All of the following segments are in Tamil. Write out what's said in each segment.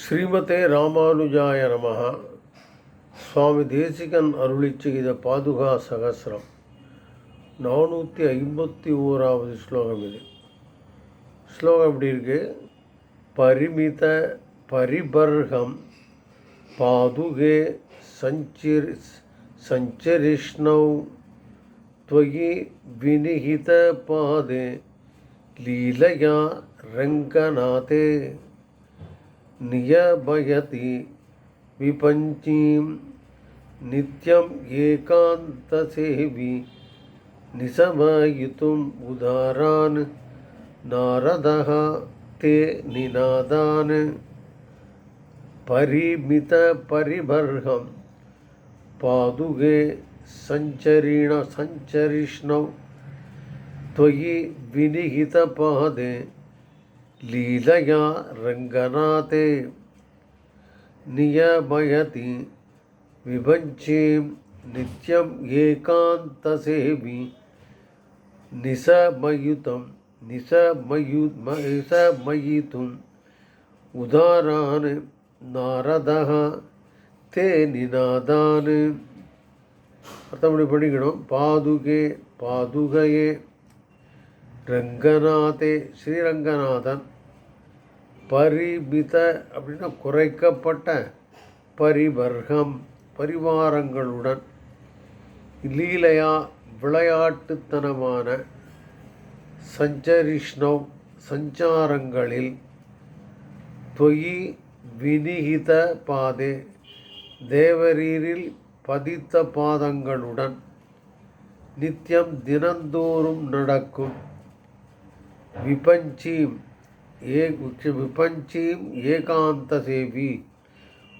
ஸ்ரீமதே ராமானுஜாய நமः சுவாமி தேசிகன் அருளி செய்த பாதுகா சகசிரம் நானூற்றி ஐம்பத்தி ஓராவது ஸ்லோகம் இது ஸ்லோகம் எப்படி இருக்கு பரிமித பரிபர்கம் பாதுகே சஞ்சிர் சஞ்சரிஷ்ணௌ त्वयि विनिहितपादे लीलया रङ्गनाथे नियमयति विपञ्चीं नित्यम् एकान्तसेवि निशमयितुम् उदारान् नारदः ते निनादान् परिमितपरिबर्हं पादुके सञ्चरिण सञ्चरिष्णौ त्वयि विनिहितपादे லீலயா ரங்கநாதே நியமயதி விபஞ்சேம் நித்யம் ஏகாந்தசேவி நிசமயுதம் நிசமயு நிசமயிதும் உதாரான் நாரதः தே நிநாதான் அர்த்தப்படி படிக்கணும். பாதுகே பாதுகையே ரங்கநாதே ஸ்ரீரங்கநாதன். பரிமித அப்படின்னா குறைக்கப்பட்ட பரிவர்க்கம் பரிவாரங்களுடன் லீலையா விளையாட்டுத்தனமான சஞ்சரிஷ்ணவ் சஞ்சாரங்களில் தொயி வினிகித பாதே தேவரீரில் பதித்த பாதங்களுடன் நித்தியம் தினந்தோறும் நடக்கும். விபஞ்சீம் ஏ விபஞ்சீம் ஏகாந்த சேவி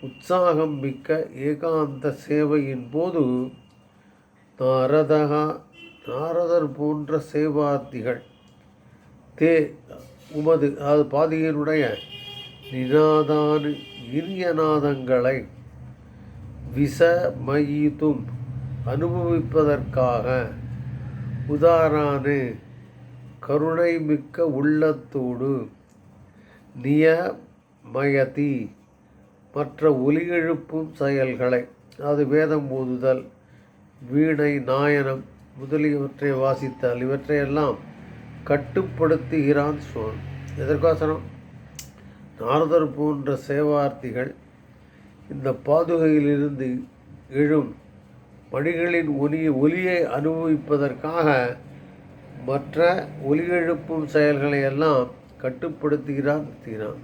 உற்சாகம் மிக்க ஏகாந்த சேவையின் போது நாரதகா நாரதர் போன்ற சேவார்த்திகள் தே உமது அதாவது பாதியினுடைய நினாதான இனிய நாதங்களை விசமயித்தும் அனுபவிப்பதற்காக உதாரானு கருணை மிக்க உள்ளத்தோடு நியமயதி. மற்ற ஒலி எழுப்பும் செயல்களை அது வேதம் ஓதுதல் வீணை நாயனம் முதலியவற்றை வாசித்தல் இவற்றையெல்லாம் கட்டுப்படுத்துகிறான் சுவாமி. எதற்காசனம் நாரதர் போன்ற சேவார்த்திகள் இந்த பாதுகையிலிருந்து எழும் மணிகளின் ஒலி ஒலியை அனுபவிப்பதற்காக மற்ற ஒலி எழுப்பும் செயல்களை எல்லாம் கட்டுப்படுத்துகிறான் தீரான்.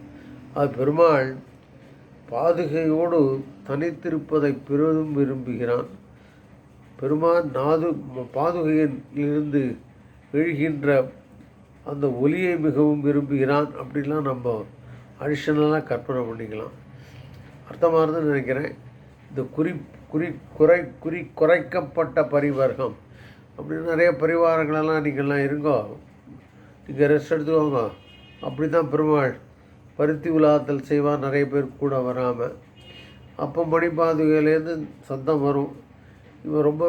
அது பெருமாள் பாதுகையோடு தனித்திருப்பதை பெரிதும் விரும்புகிறான். பெருமான் நாது பாதுகையிலிருந்து எழுகின்ற அந்த ஒலியை மிகவும் விரும்புகிறான் அப்படிலாம் நம்ம அடிஷனலாக கற்பனை பண்ணிக்கலாம். அர்த்தமாக நினைக்கிறேன். இந்த குறி குறி குறை குறி குறைக்கப்பட்ட பரிவர்க்கம். அப்படின்னு நிறைய பரிவாரங்களெல்லாம் நீங்கள்லாம் இருங்கோ. நீங்கள் ரெஸ்ட் எடுத்துக்கோங்க. அப்படி தான் பெருமாள் பருத்தி உலாத்தல் செய்வான் நிறைய பேர் கூட வராமல் அப்போ மணிப்பாதுகையிலேருந்து சத்தம் வரும். இவன் ரொம்ப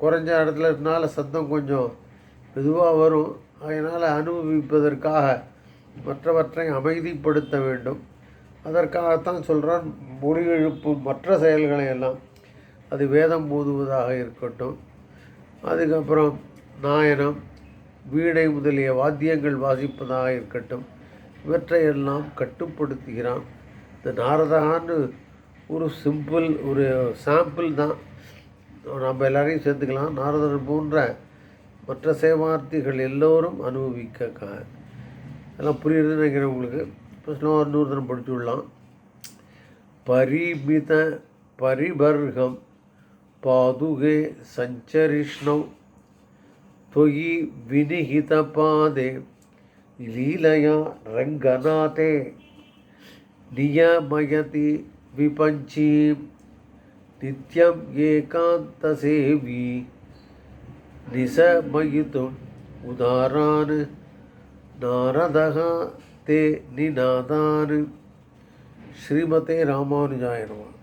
குறைஞ்ச இடத்துல இருந்தால சத்தம் கொஞ்சம் மெதுவாக வரும். அதனால் அனுபவிப்பதற்காக மற்றவற்றை அமைதிப்படுத்த வேண்டும். அதற்காகத்தான் சொல்கிறான் மொழி எழுப்பும் மற்ற செயல்களை எல்லாம் அது வேதம் போதுவதாக இருக்கட்டும். அதுக்கப்புறம் நாயனம் வீணை முதலிய வாத்தியங்கள் வாசிப்பதாக இருக்கட்டும். இவற்றையெல்லாம் கட்டுப்படுத்துகிறான். இந்த நாரதான்னு ஒரு சிம்பிள் ஒரு சாம்பிள் தான். நம்ம எல்லாரையும் சேர்த்துக்கலாம். நாரதர் போன்ற மற்ற சேவார்த்திகள் எல்லோரும் அனுபவிக்க எல்லாம் புரியுதுன்னு நினைக்கிறேன் உங்களுக்கு. இப்போ ஸ்லோகம் இன்னொரு தரம் படிச்சு விடலாம் பரிமித பரிபர்கம் பாதுகே சஞ்சரிஷ்ணவ் त्वयि विनिहितपादे लीलया रङ्गनाथे नियमयति विपञ्चीं नित्यम् एकान्तसेवी निशमयितुम् उदारान् नारदः ते निनादान् श्रीमते रामानुजाय नमः